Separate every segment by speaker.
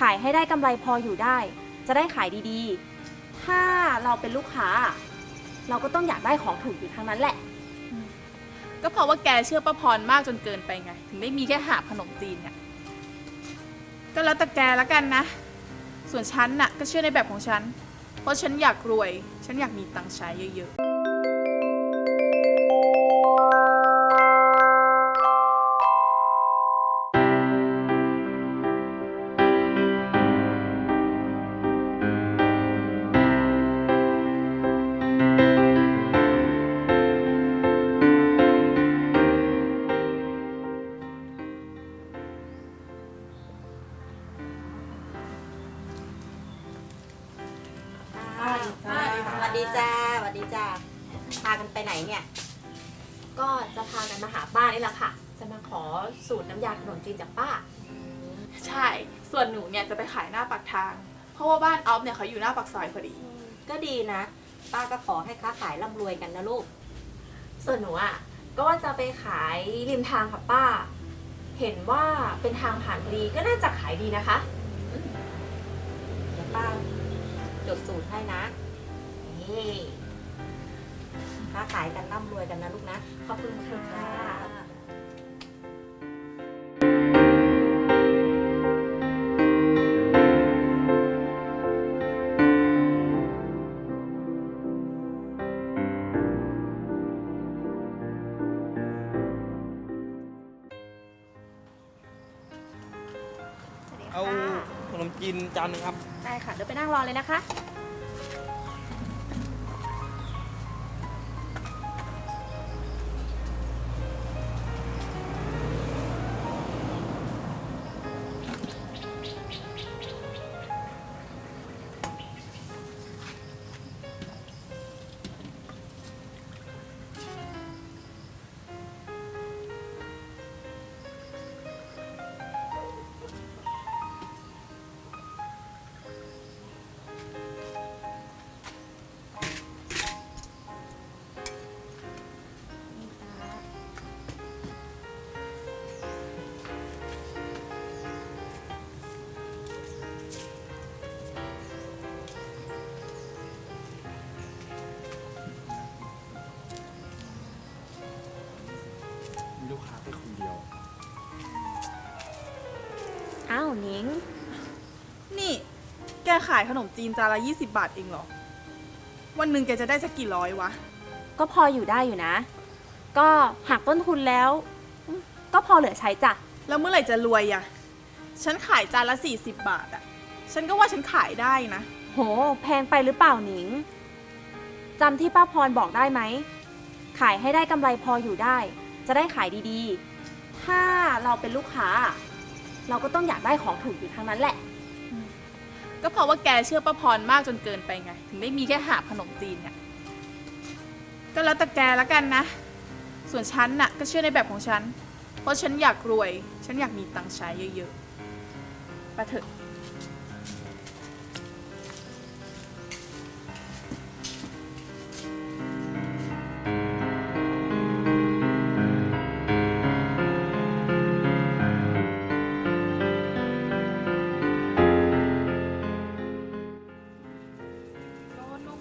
Speaker 1: ขายให้ได้กำไรพออยู่ได้ จะได้ขายดีๆ ถ้าเราเป็นลูกค้า เราก็ต้องอยากได้ของถูกอยู่ทั้งนั้นแหละ
Speaker 2: ก็เพราะว่าแกเชื่อป้าพรมากจนเกินไปไง ถึงได้มีแค่หาบขนมจีนเนี่ย ก็แล้วแต่แกแล้วกันนะ ส่วนฉันน่ะก็เชื่อในแบบของฉัน เพราะฉันอยากรวย ฉันอยากมีตังค์ใช้เยอะ
Speaker 3: ส ดีจ้าสวัสดีจ้าพากันไปไหนเนี่ย
Speaker 1: ก็จะพากันมาหาป้านี่แหละค่ะ จะมาขอสูตรน้ำยาขนมจีนจากป้า
Speaker 2: ๆใช่ ส่วนหนูเนี่ยจะไปขายหน้าปากทาง เพราะว่าบ้านออฟเนี่ยเขาอยู่หน้าปากซอยพอดี
Speaker 3: ก็ดีนะ ป้าก็ขอให้ค้าขายร่ำรวยกันนะลูก
Speaker 1: ส่วนหนูอะก็ว่าจะไปขายริมทางค่ะป้า เห็นว่าเป็นทางผ่านพอดีก็น่าจะขายดีนะคะ
Speaker 3: เดี๋ยวป้าจดสูตรให้นะ นี่ค้าขายกันร่ำรวยกันนะลูกนะ
Speaker 1: ขอบคุณค่ะสวัสดี
Speaker 4: เอา
Speaker 1: ค่ะ
Speaker 4: ขนมจีนจานหนึงครับ
Speaker 1: ได้ค่ะ เดี๋ยวไปนั่งรอเลยนะคะ
Speaker 4: มีลูกค้าแค่คนเดียว
Speaker 1: อ้าวหนิง
Speaker 2: นี่ แกขายขนมจีนจานละ 20 บาทเองเหรอ วันหนึ่งแกจะได้สักกี่ร้อยวะ
Speaker 1: ก็พออยู่ได้อยู่นะ ก็หักต้นทุนแล้วอืมก็พอเหลือใช้จ้ะ
Speaker 2: แล้วเมื่อไหร่จะรวยอะฉันขายจานละ 40 บาทอะฉันก็ว่าฉันขายได้นะ
Speaker 1: โห แพงไปหรือเปล่าหนิงจำที่ป้าพรบอกได้ไหม ขายให้ได้กำไรพออยู่ได้ จะได้ขายดีๆ ถ้าเราเป็นลูกค้า เราก็ต้องอยากได้ของถูกอยู่ทั้งนั้นแหละ
Speaker 2: ก็เพราะว่าแกเชื่อป้าพรมากจนเกินไปไง ถึงได้มีแค่หาบขนมจีนเนี่ย ก็แล้วแต่แกแล้วกันนะ ส่วนฉันน่ะก็เชื่อในแบบของฉัน เพราะฉันอยากรวย ฉันอยากมีตังค์ใช้เยอะๆไปเถอะ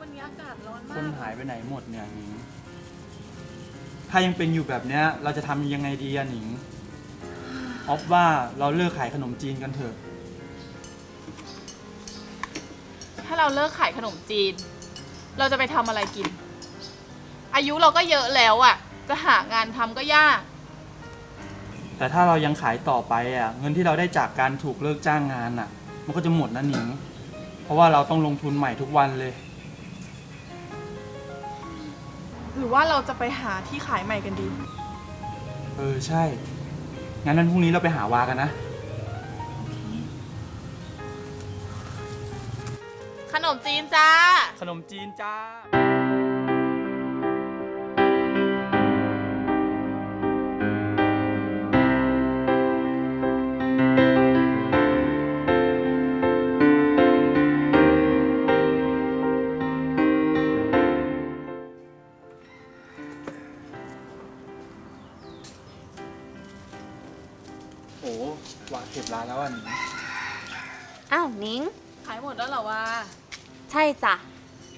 Speaker 2: วันนี้อากาศร้อน
Speaker 4: ค
Speaker 2: มานก
Speaker 4: หายไปไหนหมดเนี่ยหนิง ถ้ายังเป็นอยู่แบบเนี้ย เราจะทำยังไงดีอะหนิง ออฟว่าเราเลิกขายขนมจีนกันเถอะ
Speaker 2: ถ้าเราเลิกขายขนมจีน เราจะไปทำอะไรกิน อายุเราก็เยอะแล้วอะ่ะ จะหางานทำก็ยาก
Speaker 4: แต่ถ้าเรายังขายต่อไปอะ เงินที่เราได้จากการถูกเลิกจ้างงานอะ มันก็จะหมดนะหนิง เพราะว่าเราต้องลงทุนใหม่ทุกวันเลย
Speaker 2: รือว่าเราจะไปหาที่ขายใหม่กันดี
Speaker 4: เออใช่ งั้นวันพรุ่งนี้เราไปหาวากันนะ
Speaker 2: ขนมจีนจ้า
Speaker 4: ขนมจีนจ้า เก็บร้านแล้วอะหนิง
Speaker 1: อ้าวหนิง
Speaker 2: ขายหมดแล้วเหรอวะ
Speaker 1: ใช่จ้ะ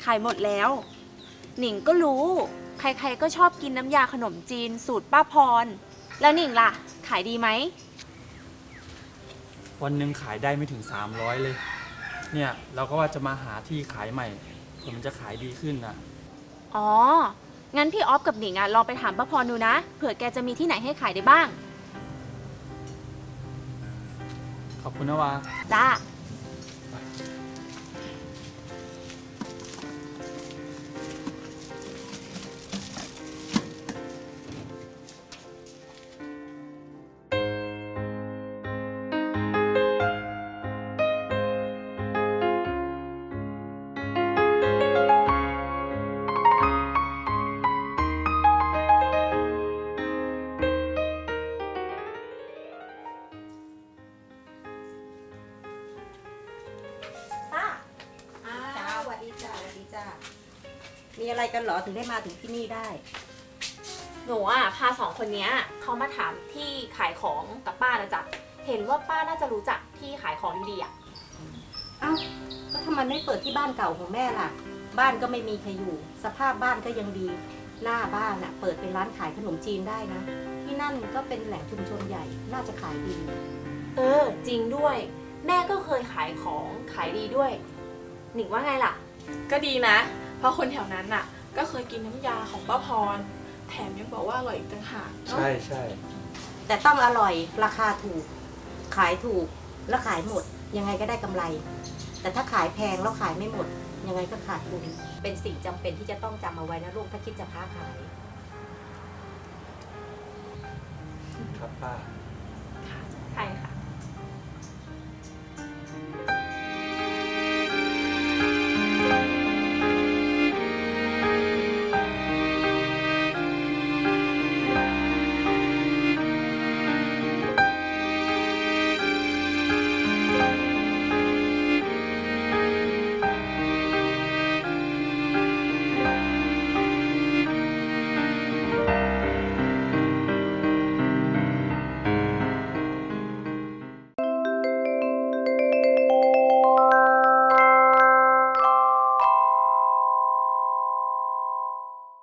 Speaker 1: ขายหมดแล้ว หนิงก็รู้ ใครๆก็ชอบกินน้ำยาขนมจีน สูตรป้าพร แล้วหนิงล่ะ ขายดีไหม
Speaker 4: วันหนึ่งขายได้ไม่ถึง 300 เลย เนี่ยเราก็ว่าจะมาหาที่ขายใหม่เผื่อมันจะขายดีขึ้นนะ
Speaker 1: อ๋อ งั้นพี่ออฟกับหนิงอะลองไปถามป้าพรดูนะ เผื่อแกจะมีที่ไหนให้ขายได้บ้าง
Speaker 4: ขอบคุณนะวา
Speaker 3: จ้า มีอะไรกันเหรอถึงได้มาถึงที่นี่ได้
Speaker 1: หนูอะพาสองคนเนี้ยเขามาถามที่ขายของกับป้านะจ๊ะเห็นว่าป้าน่าจะรู้จักที่ขายของดีๆอะ
Speaker 3: เอ้าก็ทำไมไม่เปิดที่บ้านเก่าของแม่ล่ะ บ้านก็ไม่มีใครอยู่ สภาพบ้านก็ยังดี หน้าบ้านน่ะ เปิดเป็นร้านขายขนมจีนได้นะ ที่นั่นก็เป็นแหล่งชุมชนใหญ่น่าจะขายดี
Speaker 1: เออ จริงด้วย แม่ก็เคยขายของขายดีด้วย หนิงว่าไงล่ะ
Speaker 2: ก็ดีนะ เพราะคนแถวนั้นน่ะ ก็เคยกินน้ำยาของป้าพร แถมยังบอกว่าอร่อยอีกต่างหากเนอะ
Speaker 4: ใช่ใช่
Speaker 3: แต่ต้องอร่อยราคาถูก ขายถูกแล้วขายหมด ยังไงก็ได้กำไร แต่ถ้าขายแพงแล้วขายไม่หมด ยังไงก็ขาดทุนเป็นสิ่งจำเป็นที่จะต้องจำเอาไว้นะลูกถ้าคิดจะค้าขาย
Speaker 4: ครับป้า